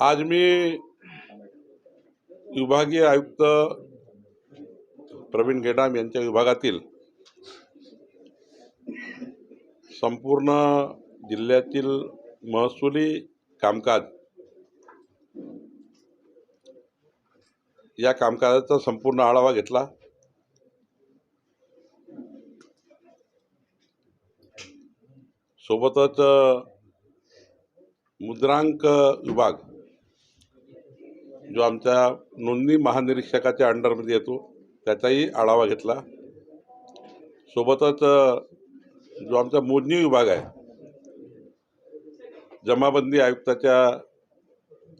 आज मी विभागीय आयुक्त प्रवीण गेडाम यांच्या विभागातील संपूर्ण जिल्ह्यातील महसुली कामकाज या कामकाजाचा संपूर्ण आढावा घेतला. सोबतच मुद्रांक विभाग जो आमच्या नोंदणी महानिरीक्षकाच्या अंडरमध्ये येतो त्याचाही आढावा घेतला. सोबतच जो आमचा मोजणी विभाग आहे जमाबंदी आयुक्ताच्या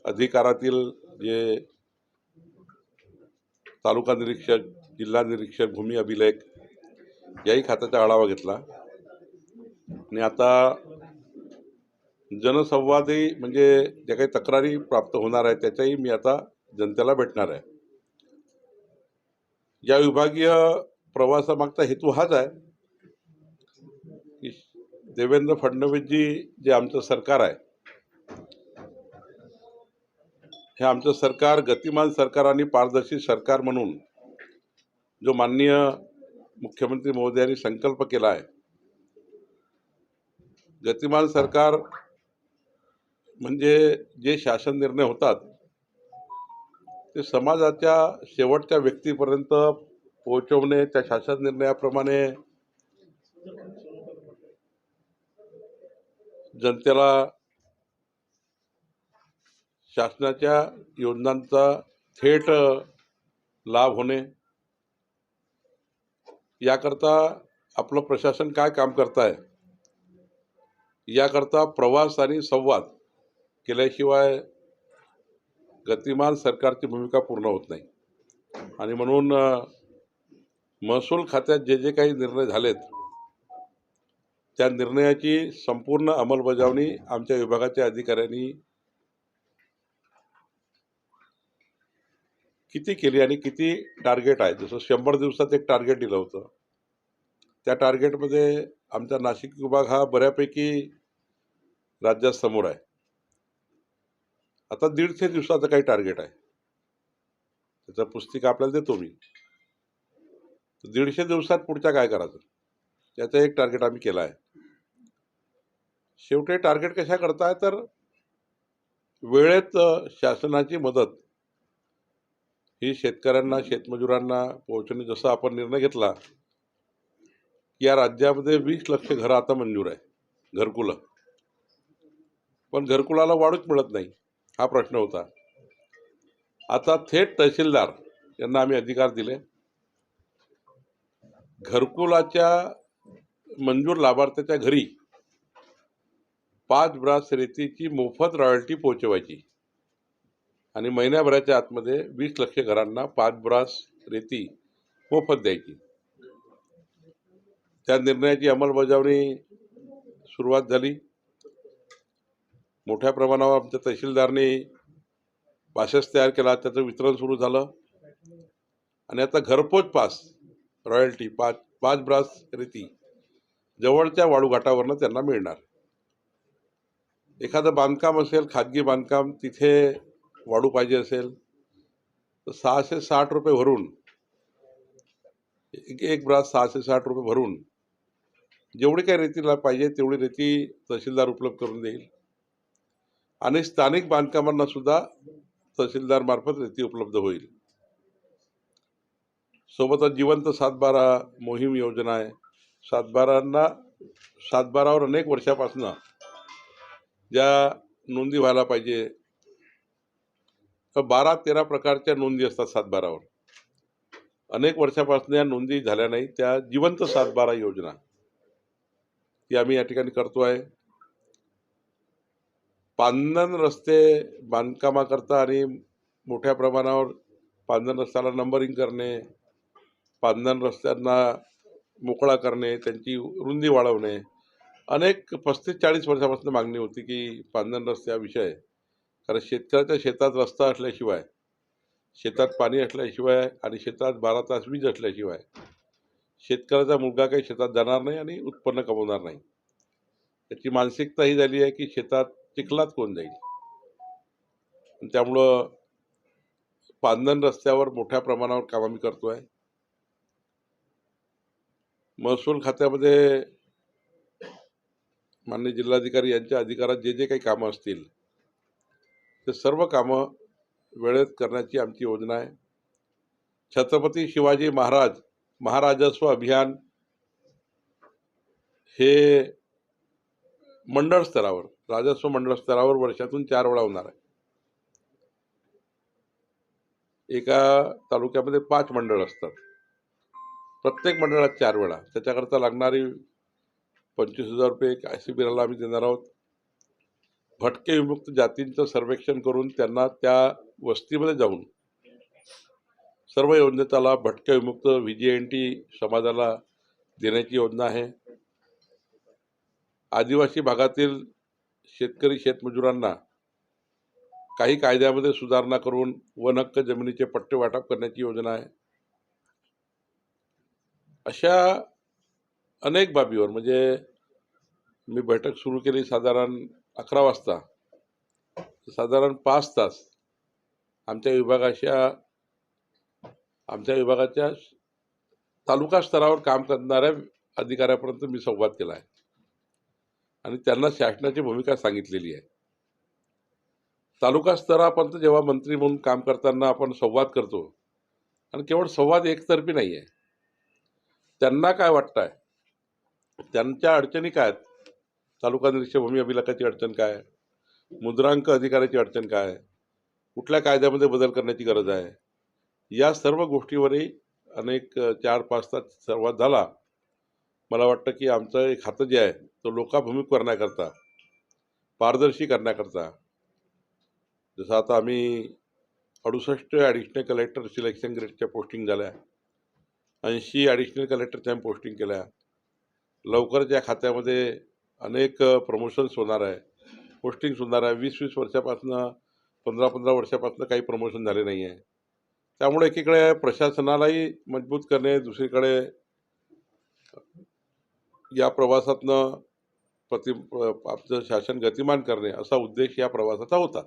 अधिकारातील जे तालुका निरीक्षक जिल्हा निरीक्षक भूमी अभिलेख याही खात्याचा आढावा घेतला. आणि आता जनसंवादही म्हणजे ज्या काही तक्रारी प्राप्त होणार आहे त्याच्याही मी आता जनतेला भेटणार आहे. या विभागीय प्रवासामागचा हेतू हाच आहे की देवेंद्र फडणवीसजी जे आमचं सरकार आहे हे आमचं सरकार गतिमान सरकार आणि पारदर्शी सरकार म्हणून जो माननीय मुख्यमंत्री महोदयांनी संकल्प केला आहे गतिमान सरकार म्हणजे जे शासन निर्णय होतात ते समाजाच्या शेवटच्या व्यक्तीपर्यंत पोहोचवणे त्या शासन निर्णयाप्रमाणे जनतेला शासनाच्या योजनांचा थेट लाभ होणे याकरता आपलं प्रशासन काय काम करत आहे याकरता प्रवास आणि संवाद केल्याशिवाय गतिमान सरकारची भूमिका पूर्ण होत नाही. आणि म्हणून महसूल खात्यात जे जे काही निर्णय झालेत त्या निर्णयाची संपूर्ण अंमलबजावणी आमच्या विभागाच्या अधिकाऱ्यांनी किती केली आणि किती टार्गेट आहे? जसं शंभर दिवसात एक टार्गेट दिलं होतं. त्या टार्गेटमध्ये आमचा नाशिक विभाग हा बऱ्यापैकी राज्यात समोर आहे. आता दीडशे दिवसाचं काही टार्गेट आहे. त्याचं पुस्तिका आपल्याला देतो मी. दीडशे दिवसात पुढच्या काय करायचं? याचं एक टार्गेट आम्ही केलं आहे. शेवटी टार्गेट कशा करताय? तर वेळेत शासनाची मदत. ही शेतकऱ्यांना शेतमजुरांना पोहोचणे जसं आपण निर्णय घेतला या राज्यामध्ये वीस लक्ष घरं आता मंजूर आहे घरकुलं. पण घरकुलाला वाढूच मिळत नाही हा प्रश्न होता. आता थेट तहसीलदार यांना आम्ही अधिकार दिले. घरकुलाच्या मंजूर लाभार्थ्याच्या घरी पाच ब्रास रेतीची मोफत रॉयल्टी पोहोचवायची आणि महिन्याभराच्या आतमध्ये वीस लक्ष घरांना पाच ब्रास रेती मोफत द्यायची. त्या निर्णयाची अंमलबजावणी सुरुवात झाली. मोठ्या प्रमाणावर आमच्या तहसीलदारने पासेस तयार केला. त्याचं वितरण सुरू झालं. आणि आता घरपोच पास रॉयल्टी पाच पाच ब्रास रेती जवळच्या वाळूघाटावरनं त्यांना मिळणार. एखादं बांधकाम असेल खाजगी बांधकाम तिथे वाढू पाहिजे असेल तर सहाशे साठ रुपये भरून एक एक ब्रास सहाशे साठ रुपये भरून जेवढी काही रेतीला पाहिजे तेवढी रेती तहसीलदार उपलब्ध करून देईल. आणि स्थानिक बांधकामांना सुद्धा तहसीलदार मार्फत रेती उपलब्ध होईल. सोबतच जिवंत सातबारा मोहीम योजना आहे. सातबारांना सातबारावर अनेक वर्षापासून ज्या नोंदी व्हायला पाहिजे तर बारा तेरा प्रकारच्या नोंदी असतात सातबारावर. अनेक वर्षापासून या नोंदी झाल्या नाही त्या जिवंत सातबारा योजना. ती आम्ही या ठिकाणी करतो आहे. पांदन रस्ते बांधकामाकरता आणि मोठ्या प्रमाणावर पांदन रस्त्याला नंबरिंग करणे पांदन रस्त्यांना मोकळा करणे त्यांची रुंदी वाढवणे. अनेक पस्तीस चाळीस वर्षापासून मागणी होती की पांदन रस्त्याविषय कारण शेतकऱ्याच्या शेतात रस्ता असल्याशिवाय शेतात पाणी असल्याशिवाय आणि शेतात बारा तास वीज असल्याशिवाय शेतकऱ्याचा मुलगा काही शेतात जाणार नाही आणि उत्पन्न कमवणार नाही. त्याची मानसिकता ही झाली आहे की शेतात चिखलात कोण जाईल? त्यामुळं पांदन रस्त्यावर मोठ्या प्रमाणावर काम आम्ही करतो आहे महसूल खात्यामध्ये माननीय जिल्हाधिकारी यांच्या अधिकारात जे जे काही कामं असतील ते सर्व कामं वेळेत करण्याची आमची योजना आहे. छत्रपती शिवाजी महाराज महाराजस्व अभियान हे मंडळ स्तरावर राजस्व मंडळ स्तरावर वर्षातून चार वेळा होणार आहे. एका तालुक्यामध्ये पाच मंडळ असतात. प्रत्येक मंडळात चार वेळा. त्याच्याकरता लागणारी पंचवीस हजार रुपये आय सी बीला आम्ही देणार आहोत. भटके विमुक्त जातींचं सर्वेक्षण करून त्यांना त्या वस्तीमध्ये जाऊन सर्व योजनेताला भटके विमुक्त व्ही जी एन टी समाजाला देण्याची योजना आहे. आदिवासी भागातील शेतकरी शेतमजुरांना काही कायद्यामध्ये सुधारणा करून वन हक्क जमिनीचे पट्टे वाटप करण्याची योजना आहे. अशा अनेक बाबीवर म्हणजे मी बैठक सुरू केली साधारण अकरा वाजता. साधारण पाच तास आमच्या विभागाच्या आमच्या विभागाच्या तालुका स्तरावर काम करणाऱ्या अधिकाऱ्यापर्यंत मी संवाद केला आहे. आणि त्यांना शासनाची भूमिका सांगितलेली आहे. तालुका स्तरापर्यंत जेव्हा मंत्री म्हणून काम करताना आपण संवाद करतो आणि केवळ संवाद एकतर्फी नाही आहे त्यांना काय वाटतं आहे त्यांच्या अडचणी काय आहेत? तालुका निरीक्षक भूमी अभिलेखाची अडचण काय आहे? मुद्रांक अधिकाऱ्याची अडचण काय आहे? कुठल्या कायद्यामध्ये बदल करण्याची गरज आहे? या सर्व गोष्टीवरही अनेक चार पाच तास संवाद झाला. मला वाटतं की आमचं एक खातं जे आहे तो लोकाभिमुख करण्याकरता पारदर्शी करण्याकरता जसं आता आम्ही अडुसष्ट ॲडिशनल कलेक्टर सिलेक्शन ग्रेडच्या पोस्टिंग झाल्या. ऐंशी ॲडिशनल कलेक्टरच्या पोस्टिंग केल्या. लवकरच या खात्यामध्ये अनेक प्रमोशन्स होणार आहे. पोस्टिंग्स होणार आहे वीस वीस वर्षापासनं पंधरा पंधरा वर्षापासनं काही प्रमोशन झाले नाही आहे त्यामुळे एकीकडे प्रशासनालाही मजबूत करणे दुसरीकडे या प्रवासातनं प्रति आपलं शासन गतिमान करणे असा उद्देश या प्रवासाचा होता.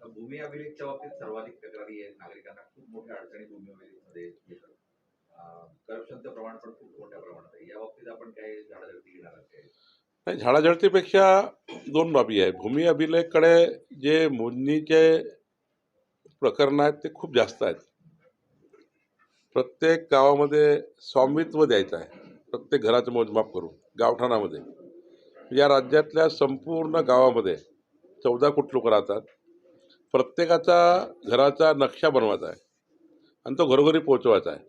भूमी अभिलेखच्या बाबतीत सर्वाधिक तक्रारी आहेत. नागरिकांना खूप मोठ्या अडचणी भूमी अभिलेखमध्ये करप्शनचं प्रमाण पण खूप मोठ्या प्रमाणात आहे. या बाबतीत आपण काय झाडाझडती घेणार आहात नाही झाडाझडतीपेक्षा दोन बाबी आहे भूमी अभिलेखकडे जे मोजणीचे प्रकरणं आहेत ते खूप जास्त आहेत. प्रत्येक गावामध्ये स्वामित्व द्यायचं आहे. प्रत्येक घराचं मोजमाप करून गावठाणामध्ये. या राज्यातल्या संपूर्ण गावामध्ये चौदा कोट लोक राहतात. प्रत्येकाचा घराचा नक्षा बनवायचा आहे. आणि तो घरोघरी पोहोचवायचा आहे.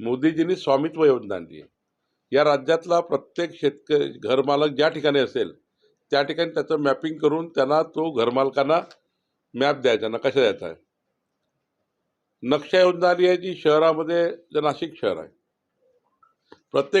मोदीजींनी स्वामित्व योजना आणली आहे या राज्यातला प्रत्येक शेतकरी घरमालक ज्या ठिकाणी असेल त्या ठिकाणी त्याचं मॅपिंग करून त्यांना तो घरमालकांना मॅप द्यायचा नकाशा द्यायचा आहे. नक्षा योजना आली आहे जी शहरामध्ये जे नाशिक शहर आहे. प्रत्येक